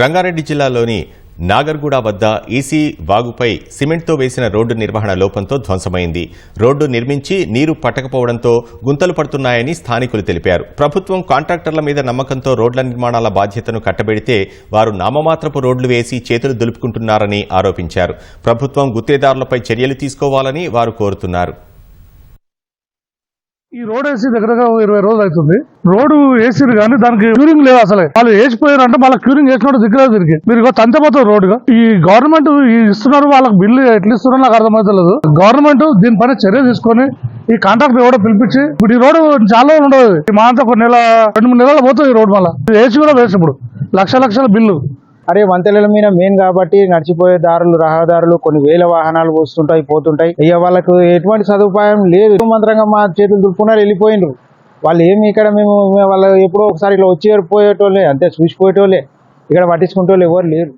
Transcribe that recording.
రంగారెడ్డి జిల్లాలోని నాగర్గూడ వద్ద ఈసీ వాగుపై సిమెంట్తో వేసిన రోడ్డు నిర్వహణ లోపంతో ధ్వంసమైంది. రోడ్డు నిర్మించి నీరు పట్టకపోవడంతో గుంతలు పడుతున్నాయని స్థానికులు తెలిపారు. ప్రభుత్వం కాంట్రాక్టర్ల మీద నమ్మకంతో రోడ్ల నిర్మాణాల బాధ్యతను కట్టబెడితే వారు నామమాత్రపు రోడ్లు వేసి చేతులు దులుపుకుంటున్నారని ఆరోపించారు. ప్రభుత్వం గుత్తేదారులపై చర్యలు తీసుకోవాలని వారు కోరుతున్నారు. ఈ రోడ్ వేసి దగ్గరగా ఇరవై రోజులు అవుతుంది. రోడ్డు వేసిరు కానీ దానికి క్యూరింగ్ లేదు అసలే. వాళ్ళు వేసిపోయారు అంటే మళ్ళీ క్యూరింగ్ వేసినట్టు దిక్కులేదు తిరిగి మీరు ఇగో తంతపోతారు రోడ్డుగా. ఈ గవర్నమెంట్ ఇస్తున్నారు వాళ్ళకి బిల్లు ఎట్లా ఇస్తున్నారో నాకు అర్థమవుతలేదు గవర్నమెంట్ దీనిపైన చర్య తీసుకొని ఈ కాంట్రాక్ట్ ఎవడో పిలిపించి ఇప్పుడు ఈ రోడ్డు చాలా ఉండదు. మా అంతా ఒక నెల రెండు మూడు నెలలు పోతుంది ఈ రోడ్డు మళ్ళీ. వేసి కూడా వేసి ఇప్పుడు. లక్ష లక్షల బిల్లు. అరే వంతెనల మీద మెయిన్ కాబట్టి నడిచిపోయే దారులు రహదారులు కొన్ని వేల వాహనాలు వస్తుంటాయి పోతుంటాయి. ఇక వాళ్ళకు ఎటువంటి సదుపాయం లేదు. మంత్రంగా మా చేతులు దుప్పుకున్నారు వెళ్ళిపోయిండ్రు. వాళ్ళు ఏమి ఇక్కడ మేము వాళ్ళు ఎప్పుడో ఒకసారి ఇట్లా వచ్చి పోయేటోళ్ళే అంతే చూసిపోయేటోళ్ళే. ఇక్కడ పట్టించుకుంటోళ్ళు ఎవరు లేరు.